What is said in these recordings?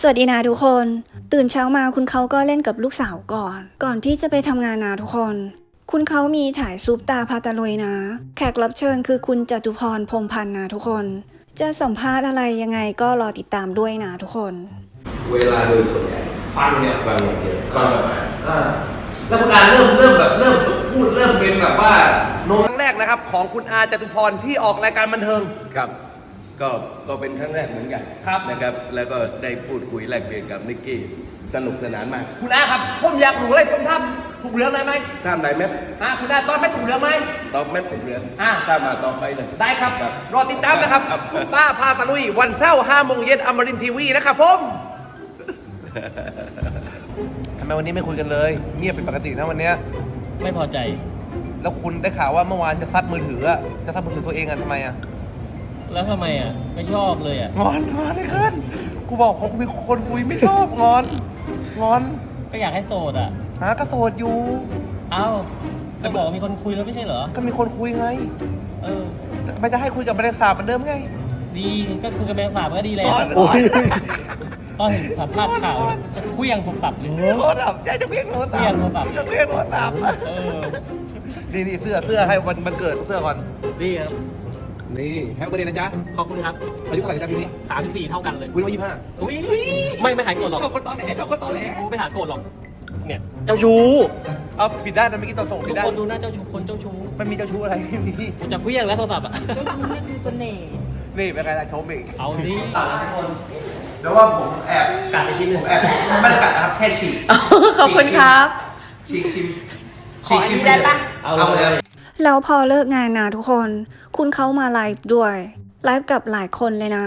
สวัสดีนะทุกคน ตื่นเช้ามาคุณเขาก็เล่นกับลูกสาวก่อน ก่อนที่จะไปทำงานนะทุกคน คุณเขามีถ่ายซุปตาพาตาลุยนะ แขกรับเชิญคือคุณจตุพรพรหมพันธ์นะทุกคน จะสัมภาษณ์อะไรยังไงก็รอติดตามด้วยนะทุกคน เวลาโดยส่วนใหญ่ฟังเนี่ยฟังอย่างเดียวฟังออกมาอ่าแล้วคุณอาเริ่มเริ่มแบบเริ่มฝึกพูดเริ่มเป็นแบบว่าโน้ตครั้งแรกนะครับ ของคุณอาจตุพรที่ออกรายการบันเทิงครับ ก็ก็เป็นครั้งแรกเหมือนกันครับ นะครับ แล้วก็ได้พูดคุยแลกเปลี่ยนกับนิกกี้สนุกสนานมากคุณอาครับผมอยากรู้เลยผมทำถูกเรื่องได้ไหมถ้ามนายแมทอ่าคุณอาตอนไม่ถูกเรื่องไหม ตอบแมทผมเรือนอะ ถ้ามาต่อไปเลย ได้ครับ ครับรอติดตามนะครับครับ ซุปตาพาตะลุย วันเสาร์ห้าโมงเย็นอมรินทีวีนะครับผมทำไมวันนี้ไม่คุยกันเลยเงียบเป็นปกตินะวันเนี้ยไม่พอใจ แล้วคุณได้ข่าวว่าเมื่อวานจะซัดมือถืออะจะซัดมือถือตัวเองอะทำไมอะ แล้วทำไมอะไม่ชอบเลยอะงอนงอนเลยขึ้นกูบอกผมมีคนคุยไม่ชอบงอนงอนก็อยากให้โสดอะหากระโสดอยู่ เอ้าก็บอกว่ามีคนคุยแล้วไม่ใช่เหรอก็มีคนคุยไง เออมันจะให้คุยกับบริษัทเหมือนเดิมไง ดีก็คุยกับแมงสาบก็ดีแล้วงอนโอ้ยตอนเห็นสัมภาษณ์ข่าวจะคุยยังโทรศัพท์เลยโทรศัพท์ใจจะเพี้ยงโทรศัพท์เพี้ยงโทรศัพท์จะเพี้ยงโทรศัพท์เออนี่นี่เสื้อเสื้อให้วันมันเกิดเสื้อก่อนดีครับ นี่แฮปปี้เดย์นะจ๊ะ ขอบคุณครับอายุเท่าไหร่จ๊ะปีนี้สามสิบสี่เท่ากันเลยคุณว่ายี่ห้าอุ้ยไม่ไม่หายโกรธหรอกชอบคนตอนแหลชอบคนตอนแหลไม่หายโกรธหรอก เนี่ย เจ้าชู้ เอาผิดได้แต่เมื่อกี้ตอนส่งทุผิกดได้ คนดูหน้าเจ้าชู้คนเจ้าชู้มันมีเจ้าชู้อะไรไม่มีกูจะคุยยังแล้วโทรศัพท์อะนั่นคือเสน่ห์นี่เป็นไงล่ะชมอีกเอาดิแล้วว่าผมแอบกัดไปชิ้นหนึ่งผมแอบไม่ได้กัดนะครับแค่ฉีกขอบคุณครับฉีกชิมขออันนี้ได้ปะเอาเอาเลเลยย แล้วพอเลิกงานนะทุกคน คุณเขามาไลฟ์ด้วย ไลฟ์กับหลายคนเลยนะ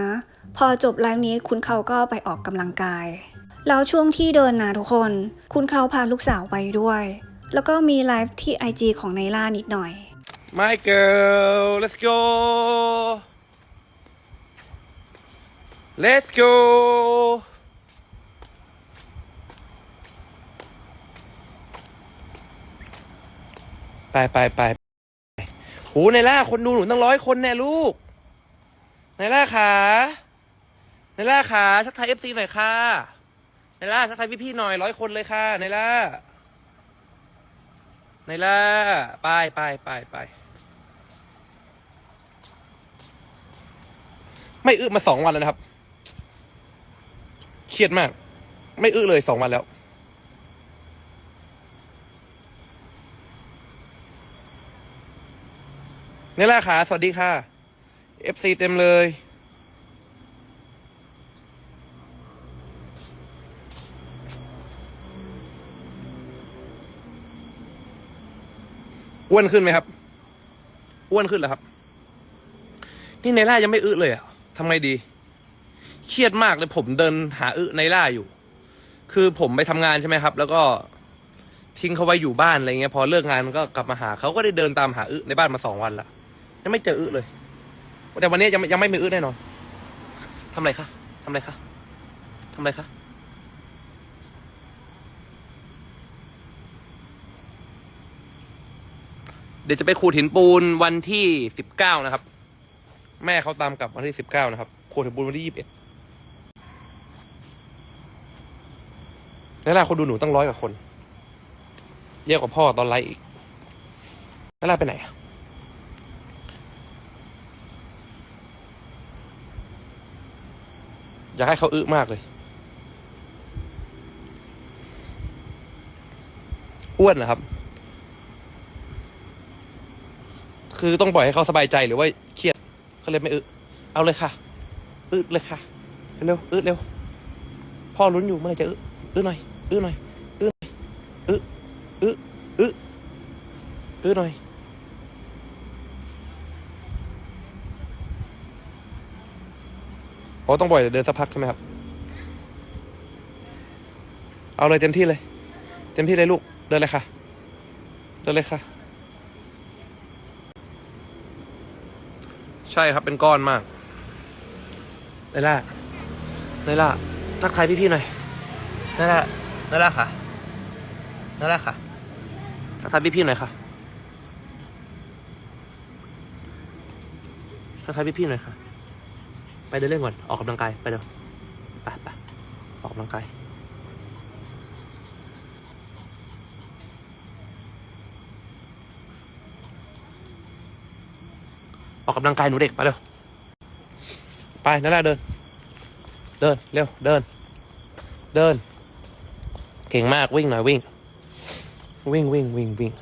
พอจบไลฟ์นี้คุณเขาก็ไปออกกำลังกาย แล้วช่วงที่เดินนะทุกคน คุณเขาพาลูกสาวไปด้วย แล้วก็มีไลฟ์ที่ IG ของไนล่านิดหน่อย My girl let's go let's go ไปไปไป หในล่าคนดูหนูตั้งร้อยคนแน่ลูก ในล่าขาในล่าขาทักทายเอฟซีหน่อยค่ะ ในล่าทักทายพี่ๆหน่อยร้อยคนเลยค่ะ ในล่า ในล่าไปไปไปไปไม่อึมาสองวันแล้วนะครับ เครียดมาก ไม่อึเลยสองวันแล้ว นี่แหละค่ะ สวัสดีค่ะ FC เต็มเลย อ้วนขึ้นไหมครับ อ้วนขึ้นเหรอครับ นี่ในล่ายังไม่อึเลยอะทำไงดี เครียดมากเลยผมเดินหาอึในล่าอยู่ คือผมไปทำงานใช่ไหมครับ แล้วก็ทิ้งเขาไว้อยู่บ้านอะไรเงี้ยพอเลิกงานก็กลับมาหาเขาก็ได้เดินตามหาอึในบ้านมาสองวันละ ยังไม่เจออึเลย แต่วันนี้ยังไม่ยังไม่มีอึแน่นอนทำอะไรคะทำอะไรคะทำอะไรคะเดี๋ยวจะไปขูดหินปูนวันที่สิบเก้านะครับ แม่เขาตามกลับวันที่สิบเก้านะครับโคถึงบุญวันที่ยี่สิบเอ็ดแล้วล่ะคนดูหนูตั้งร้อยกว่าคน เยอะกว่าพ่อตอนไลฟ์อีกแล้วล่ะไปไหนอะ อยากให้เขาอึมากเลย อ้วนเหรอครับ คือต้องปล่อยให้เขาสบายใจหรือว่าเครียดเขาเลยไม่อึเอาเลยค่ะ อึเลยค่ะ เร็วอึเร็ว พ่อลุ้นอยู่เมื่อไหรจะอึอึหน่อยอึหน่อยอึหน่อยอึอึอึอึหน่อย อ๋อต้องปล่อยเดินสักพักใช่ไหมครับ เอาเลยเต็มที่เลย เต็มที่เลยลูก เดินเลยค่ะ เดินเลยค่ะ ใช่ครับเป็นก้อนมากไนล่าไนล่าทักทายพี่ๆหน่อยไนล่าไนล่าค่ะไนล่าค่ะทักทายพี่ๆหน่อยค่ะทักทายพี่ๆหน่อยค่ะ ไปเดินเล่นก่อน ออกกำลังกาย ไปเดี๋ยวไปไปออกกำลังกายออกกำลังกายหนูเด็กมาเร็วไปนั่นแหละเดิน เดินเร็วเดิน เดิน เก่งมากวิ่งหน่อยวิ่ง วิ่งวิ่งวิ่งวิ่ง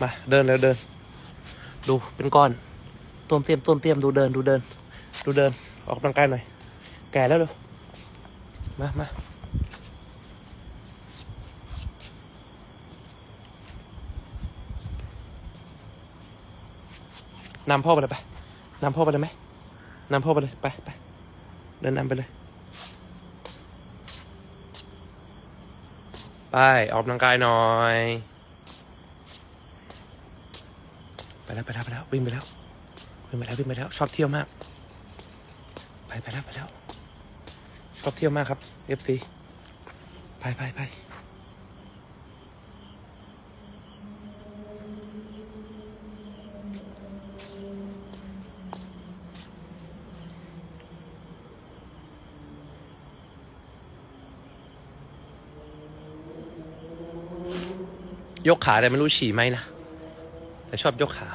มาเดินเร็วเดิน ดูเป็นก้อนต้วมเตรียมต้วมเตรียมดูเดินดูเดิน ดูเดิน ออกกำลังกายหน่อย แก่แล้วเร็วมามานำพ่อไปเลยไปนำพ่อไปเลยไหมนำพ่อไปเลยไปไปเดินนำไปเลย ไป ออกกำลังกายหน่อย ไป แล้วไปแล้วไปแล้ววิ่งไปแล้ววิ่งไปแล้ววิ่งไปแล้วชอบเที่ยวมาก ไปไปแล้วไปแล้วชอบเที่ยวมากครับ FC ไปไปไปยกขาแต่ไม่รู้ฉี่ไหมนะ แต่ชอบยกขา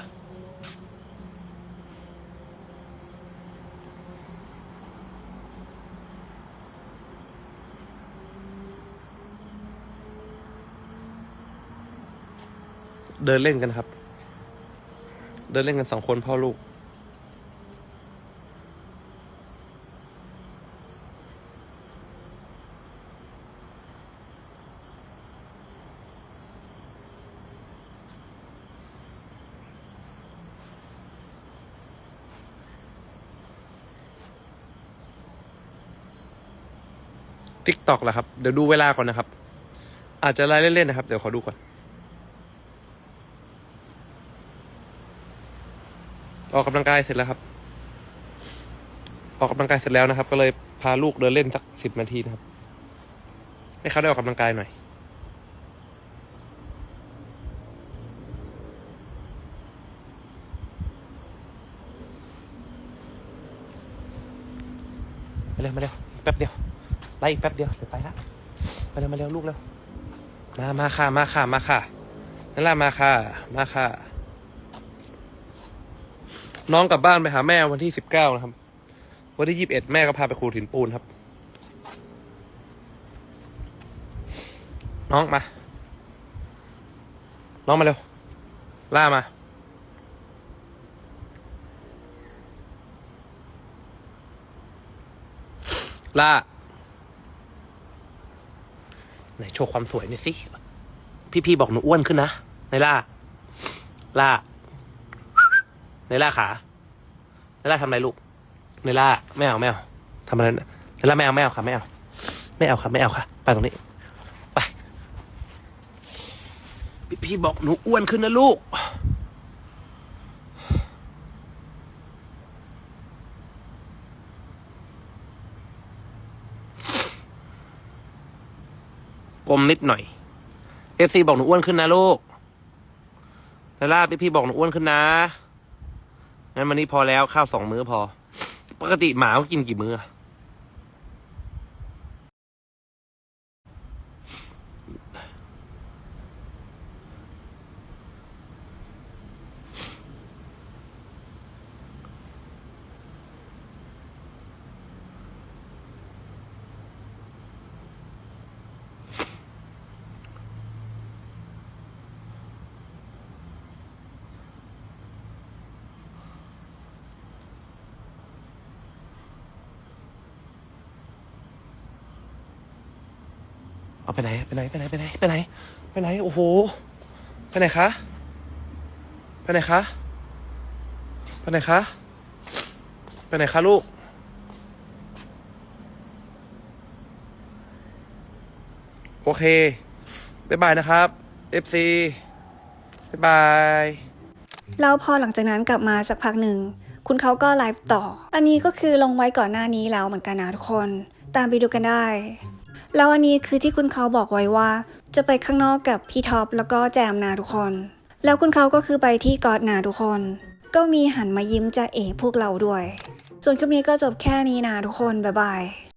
เดินเล่นกันครับ เดินเล่นกันสองคนพ่อลูก ติ๊กตอกแหละครับ เดี๋ยวดูเวลาก่อนนะครับ อาจจะไล่เล่นๆนะครับ เดี๋ยวขอดูก่อน ออกกำลังกายเสร็จแล้วครับ ออกกำลังกายเสร็จแล้วนะครับ ก็เลยพาลูกเดินเล่นสักสิบนาทีนะครับ ให้เขาได้ออกกำลังกายหน่อยมาเร็วมาเร็วแป๊บเดียว ไล่อีกแป๊บเดียวเดี๋ยวไปละมาเร็วมาเร็วลูกเร็วมามาค่ะมาค่ะมาค่ะนั่นแหละมาค่ะมาค่ะ น้องกลับบ้านไปหาแม่วันที่สิบเก้านะครับ วันที่ยี่สิบเอ็ดแม่ก็พาไปขูดหินปูนครับ น้องมา น้องมาเร็ว ล่ามาล่า ไหนโชว์ความสวยหน่อยสิ พี่พี่บอกหนูอ้วนขึ้นนะในล่า ล่า ในล่าขา ในล่าทำอะไรลูก ในล่าไม่เอาไม่เอาทำอะไรในล่าไม่เอาไม่เอาค่ะไม่เอาไม่เอาค่ะไม่เอาค่ะ ไปตรงนี้ ไป พี่พี่บอกหนูอ้วนขึ้นนะลูก กลมนิดหน่อยเอฟซีบอกหนูอ้วนขึ้นนะลูกลาล่าพี่พี่บอกหนูอ้วนขึ้นนะ งั้นวันนี้พอแล้วข้าวสองมื้อพอ ปกติหมาเขากินกี่มื้อ เอาไปไหนไปไหนไปไหนไปไหนไปไหนไปไหนโอ้โหไปไหนคะไปไหนคะไปไหนคะไปไหนคะลูกโอเคบ๊ายบายนะครับ FC บ๊ายบายแล้วพอหลังจากนั้นกลับมาสักพักหนึ่ง คุณเขาก็ไลฟ์ต่อ อันนี้ก็คือลงไว้ก่อนหน้านี้แล้วเหมือนกันนะทุกคน ตามไปดูกันได้ แล้วอันนี้คือที่คุณเขาบอกไว้ว่า จะไปข้างนอกกับพี่ท็อปแล้วก็แจมนาทุกคน แล้วคุณเขาก็คือไปที่กอดนาทุกคน ก็มีหันมายิ้มจะเอ๋พวกเราด้วย ส่วนคลิปนี้ก็จบแค่นี้นะทุกคนบ๊ายบาย